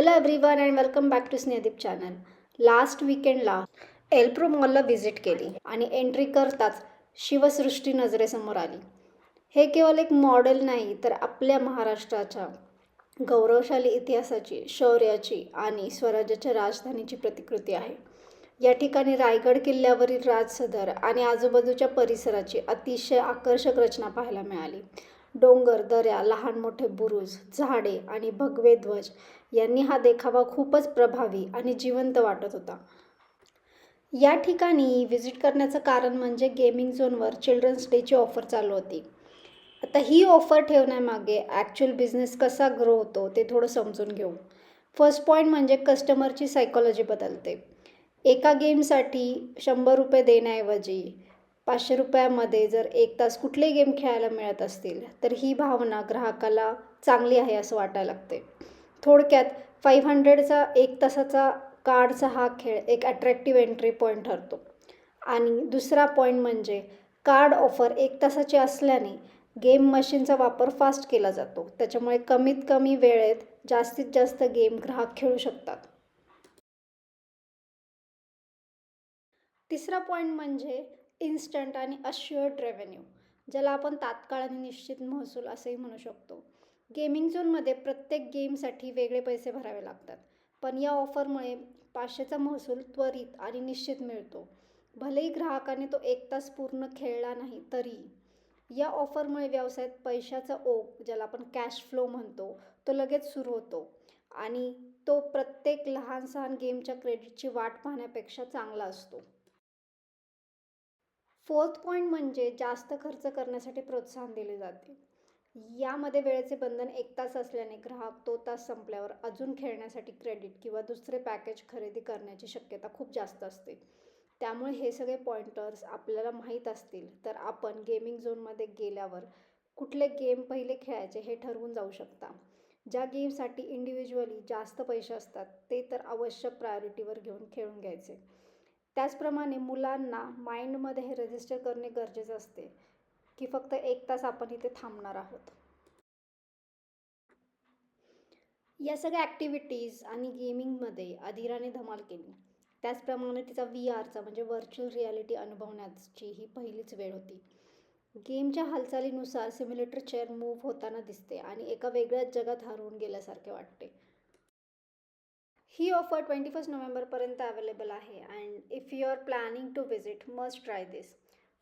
Hello everyone and welcome back to Snehdeep channel last विकेंडला एल्प्रो मॉलला visit केली आणि एंट्री करताच शिवसृष्टी नजरेसमोर आली. हे केवळ एक मॉडेल नाही तर आपल्या महाराष्ट्राच्या गौरवशाली इतिहासाची शौर्याची आणि स्वराज्याच्या राजधानीची प्रतिकृती आहे. या ठिकाणी रायगड किल्ल्यावरील राजसदर आणि आजूबाजूच्या परिसराची अतिशय आकर्षक रचना पाहायला मिळाली. डोंगर दऱ्या लहान मोठे बुरुज झाडे आणि भगवे ध्वज यांनी हा देखावा खूपच प्रभावी आणि जिवंत वाटत होता. या ठिकाणी व्हिजिट करण्याचं कारण म्हणजे गेमिंग झोनवर चिल्ड्रन्स डेची ऑफर चालू होती. आता ही ऑफर ठेवण्यामागे ॲक्च्युअल बिझनेस कसा ग्रो होतो ते थोडं समजून घेऊ. फर्स्ट पॉईंट म्हणजे कस्टमरची सायकॉलॉजी बदलते. एका गेमसाठी शंभर रुपये देण्याऐवजी पाचशे रुपयामध्ये जर एक तास कुठलेही गेम खेळायला मिळत असतील तर ही भावना ग्राहकाला चांगली आहे असं वाटायला लागते थोडक्यात फाईव्ह हंड्रेडचा एक तासाचा कार्डचा हा खेळ एक अट्रॅक्टिव्ह एंट्री पॉईंट ठरतो. आणि दुसरा पॉईंट म्हणजे कार्ड ऑफर एक तासाची असल्याने गेम मशीनचा वापर फास्ट केला जातो. त्याच्यामुळे कमीत कमी वेळेत जास्तीत जास्त गेम ग्राहक खेळू शकतात. तिसरा पॉईंट म्हणजे इन्स्टंट आणि अश्युअर्ड रेव्हेन्यू ज्याला आपण तात्काळ आणि निश्चित महसूल असंही म्हणू शकतो. गेमिंग झोनमध्ये प्रत्येक गेमसाठी वेगळे पैसे भरावे लागतात पण या ऑफरमुळे पाचशेचा महसूल त्वरित आणि निश्चित मिळतो. भलेही ग्राहकाने तो एक तास पूर्ण खेळला नाही तरी या ऑफरमुळे व्यवसायात पैशाचा ओघ ज्याला आपण कॅश फ्लो म्हणतो तो लगेच सुरू होतो आणि तो प्रत्येक लहान सहान गेमच्या क्रेडिटची वाट पाहण्यापेक्षा चांगला असतो. फोर्थ पॉईंट म्हणजे जास्त खर्च करण्यासाठी प्रोत्साहन दिले जाते. यामध्ये वेळेचे बंधन एक तास असल्याने ग्राहक तो तास संपल्यावर अजून खेळण्यासाठी क्रेडिट किंवा दुसरे पॅकेज खरेदी करण्याची शक्यता खूप जास्त असते. त्यामुळे हे सगळे पॉइंटर्स आपल्याला माहीत असतील तर आपण गेमिंग झोनमध्ये गेल्यावर कुठले गेम पहिले खेळायचे हे ठरवून जाऊ शकता. ज्या गेमसाठी इंडिव्हिज्युअली जास्त पैसे असतात ते तर आवश्यक प्रायोरिटीवर घेऊन खेळून घ्यायचे. त्याचप्रमाणे मुलांना माइंडमध्ये हे रजिस्टर करणे गरजेचं असते की फक्त एक तास आपण इथे थांबणार आहोत. या सगळ्या ॲक्टिव्हिटीज आणि गेमिंगमध्ये अधीराने धमाल केली. त्याचप्रमाणे तिचा व्ही आरचा म्हणजे व्हर्च्युअल रियालिटी अनुभवण्याची ही पहिलीच वेळ होती. गेमच्या हालचालीनुसार सिम्युलेटर चेअर मूव्ह होताना दिसते आणि एका वेगळ्याच जगात हरवून गेल्यासारखे वाटते. ही ऑफर ट्वेंटी फर्स्ट नोव्हेंबरपर्यंत अवेलेबल आहे. And if you are planning to visit must try this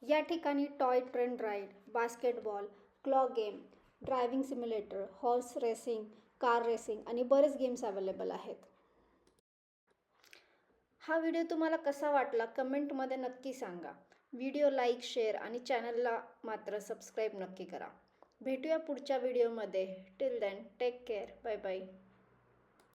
या ठिकाणी toy train ride basketball claw game driving simulator horse racing car racing आणि बरेच गेम्स अवेलेबल आहेत. हा व्हिडिओ तुम्हाला कसा वाटला कमेंटमध्ये नक्की सांगा. व्हिडिओ लाईक शेअर आणि चॅनलला मात्र सबस्क्राईब नक्की करा. भेटूया पुढच्या व्हिडिओमध्ये till then take care bye bye